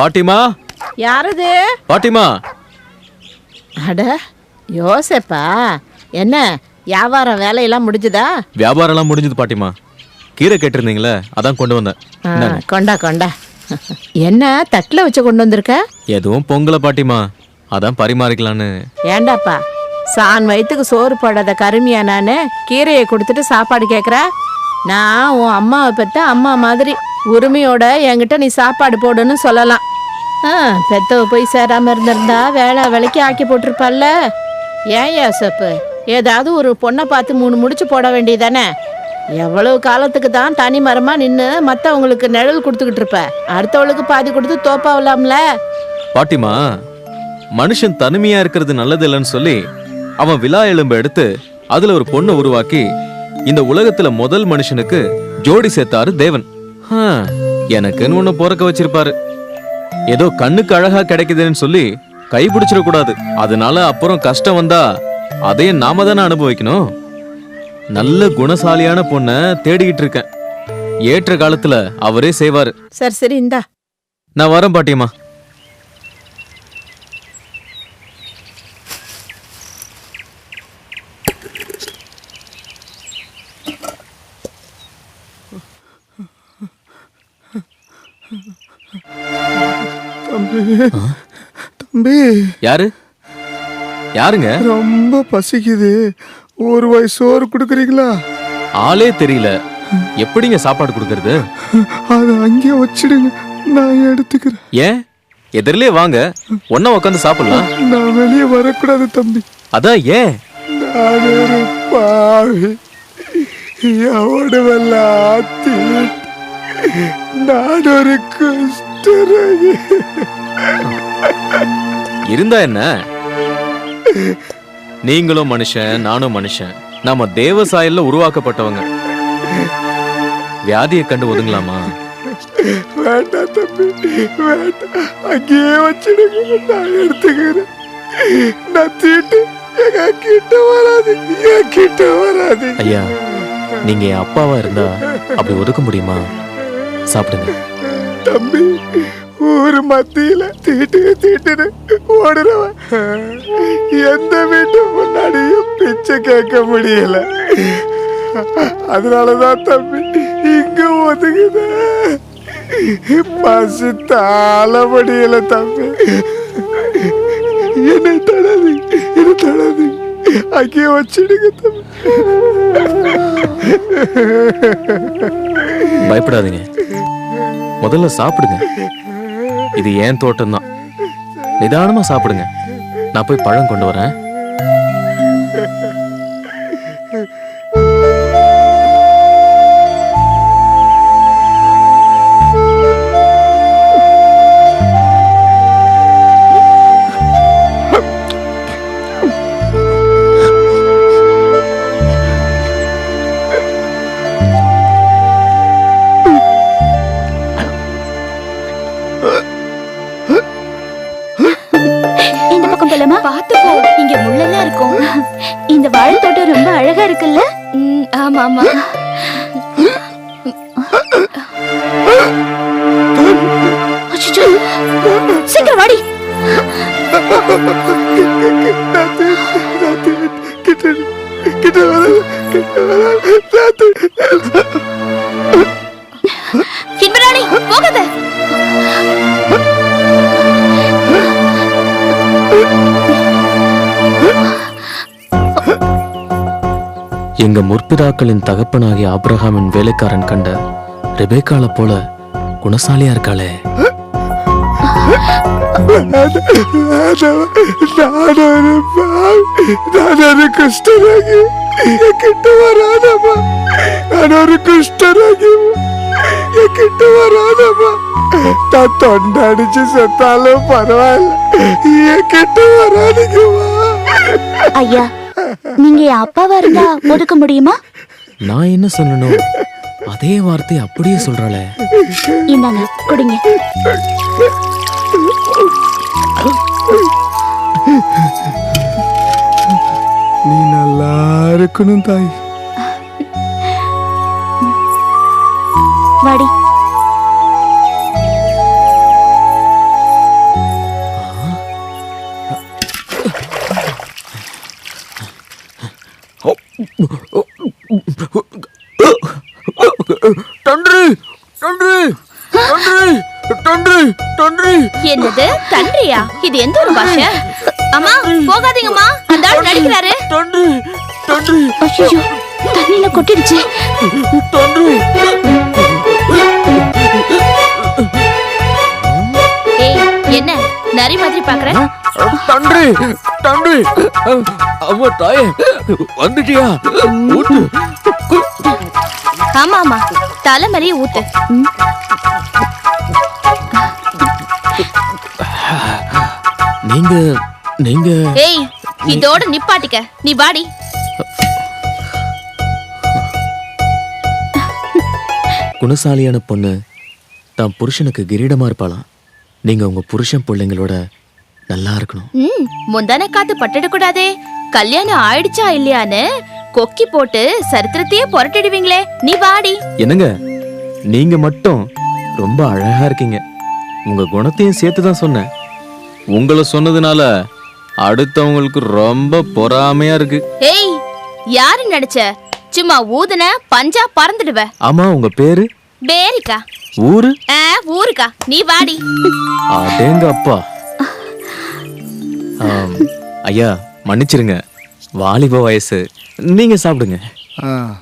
பாட்டிமா? யாரது? பாட்டிமா? அட யோசப்பா என்ன வியாபாரம் வேலையெல்லாம் முடிஞ்சுதா? வியாபாரம்லாம் முடிஞ்சது பாட்டிமா. கீரை கேட்டிருந்தீங்களே அதான் கொண்டு வந்தேன். கொண்டா கொண்டா. என்ன தட்டில் வச்சு கொண்டு வந்திருக்க? எதுவும் பொங்கல பாட்டிமா. அதான் பரிமாறிக்கலான்னு. ஏண்டாப்பா சான் வயிற்றுக்கு சோறு போடாத கருமியா நானு கீரையை கொடுத்துட்டு சாப்பாடு கேட்குற நான் உன் அம்மாவை பெத்த அம்மா மாதிரி உரிமையோட என்கிட்ட நீ சாப்பாடு போடுன்னு சொல்லலாம். பெத்தவ போய் சேராமல் இருந்திருந்தா வேலை வேலைக்கு ஆக்கி போட்டிருப்பாள்ல. ஏன் யாசப்பு? ஏதாவது ஒரு பொண்ணை பார்த்து மூணு முடிச்சு போட வேண்டியதானே? எவ்வளவு காலத்துக்கு தான் தனி மரமாக நின்று மற்றவங்களுக்கு நிழல் கொடுத்துக்கிட்டு இருப்ப. அடுத்தவளுக்கு பாதி கொடுத்து தோப்பாவலாம்ல. பாட்டிமா மனுஷன் தனிமையா இருக்கிறது நல்லது இல்லைன்னு சொல்லி அவன் விழா எலும்பு எடுத்து அதுல ஒரு பொண்ணை உருவாக்கி இந்த உலகத்துல முதல் மனுஷனுக்கு ஜோடி சேர்த்தாரு தேவன். எனக்குன்னு ஒன்று பிறக்க வச்சிருப்பாரு. ஏதோ கண்ணுக்கு அழகா கிடைக்குதுன்னு சொல்லி கை பிடிச்சிட கூடாது. அதனால அப்புறம் கஷ்டம் வந்தா அதையும் நாம தானே அனுபவிக்கணும். நல்ல குணசாலியான பொண்ணை தேடிக்கிட்டு இருக்கேன். ஏற்ற காலத்துல அவரே செய்வாரு. சரி சரி இந்தா. நான் வரேன் பாட்டியம்மா. தம்பி தம்பி. யாரு? யாருங்க? ரொம்ப பசிக்குது. ஒரு வாய் சோறு கொடுக்குறீங்களா? ஆளே தெரியல. எப்படிங்க சாப்பாடு கொடுக்கறது? அதை அங்கேயே வச்சிடுங்க. நான் எடுத்துக்கிறேன். ஏன்? எதிரிலே வாங்க. ஒண்ணா உட்காந்து சாப்பிடலாம். நான் வெளியே வரக்கூடாது தம்பி. அதான் ஏன்? நான் ஒரு பாவி. எவடவெல்லாம் தீட்டு. நான் ஒரு குஷ்டரோகி இருந்தா என்ன? நீங்களும் மனுஷன் நானும் மனுஷன். நாம தேவ சாயல்ல உருவாக்கப்பட்டவங்க. வியாதியை கண்டு ஒதுங்கலாமா? வேண்டாம் தம்பி வேண்டாம். அங்கேயே வச்சிடுங்க. நான் எடுத்துக்கிறேன். நான் தீட்டு. எங்க கிட்ட வராது. என் கிட்ட வராது. ஐயா நீங்க என் அப்பாவா இருந்தா அப்படி ஒதுக்க முடியுமா? சாப்பிடுங்க. தம்பி ஊர் மத்தியில தீட்டு தீட்டுன்னு ஓடுறவன் எந்த வீட்டு முன்னாடியும் பிச்சை கேட்க முடியல. அதனாலதான் தம்பி இங்க ஒதுங்குத. பசு தாழ முடியல தம்பி. என்னை தடாது என்னை தடாது. அங்கேயே வச்சிடுங்க தம்பி. பயப்படாதீங்க. முதல்ல சாப்பிடுங்க. இது ஏன் தோட்டம் தான் நிதானமா சாப்பிடுங்க. நான் போய் பழம் கொண்டு வரேன். போலாமா பார்த்து போ. இங்க முள்ளெல்லாம் இருக்கும். இந்த வாழைத்தோட்டம் ரொம்ப அழகா இருக்குல்ல? ஆமா ஆமா. சீக்கிரம் வாடி. எங்க முற்பிதாக்களின் தகப்பனாகிய ஆப்ரஹாமின் வேலைக்காரன் கண்ட ரெபேக்கால போல குணசாலியா இருக்காளே நான் ஒரு பாவி. நான் ஒரு குஷ்டரோகி என் கிட்ட வராதம்மா நான் ஒரு குஷ்டரோகி என் கிட்ட வராதம்மா நான் தொண்டை அடிச்சு செத்தாலும் பரவாயில்ல என் கிட்ட வராதுங்கம்மா ஐயா நீங்க அப்பாவா இருந்தா ஒதுக்க முடியுமா? நான் என்ன சொல்லணும்? அதே வார்த்தை அப்படியே சொல்றாளே. இந்தாங்க குடிங்க. நீ நல்லா இருக்கணும் தாய். வாடி. தன்று தன்று தன்று தன்று தன்று. என்னது? தன்றியா? இது எந்த ஒரு பாஷை? அம்மா போகாதீங்கம்மா. அந்த ஆள் நடிக்கிறாரு. தன்று தன்று. ஐயோ தண்ணியில கொட்டிடுச்சு. தன்று. ஏய் என்ன? நரி மாதிரி பாக்குற? தன்று தன்று அம்மா தாயே வந்துட்டியா? ஊட்டு. ஆமா ஆமா தலை மாதிரியே ஊத்து. நீங்க நீங்க. ஏய் இதோட நிப்பாட்டிக்க. நீ வாடி. குணசாலியான பொண்ணு தான் புருஷனுக்கு கிரீடமா இருப்பாளாம். நீங்க உங்க புருஷன் பிள்ளைங்களோட நல்லா இருக்கணும். ம் முந்தான காத்து பட்டுடக்கூடாதே. கல்யாணம் ஆயிடுச்சா இல்லையான்னு கொக்கி போட்டு சரித்திரத்தையே புரட்டிடுவீங்களே. நீ வாடி. என்னங்க? நீங்க மட்டும் ரொம்ப அழகா இருக்கீங்க. உங்க குணத்தையும் சேர்த்து தான் சொன்னேன். உங்களை சொன்னதுனால அடுத்தவங்களுக்கு ரொம்ப பொறாமையா இருக்கு. ஏய் யாரு நடிச்ச? சும்மா ஊதுன பஞ்சா பறந்துடுவ. ஆமா உங்க பேரு? பேரிக்கா. ஊரு? ஆ, ஊருக்கா. நீ வாடி. அடேங்க அப்பா ஆம், ஐயா மன்னிச்சிருங்க. வாலிப வயசு. நீங்க சாப்பிடுங்க. ஆ.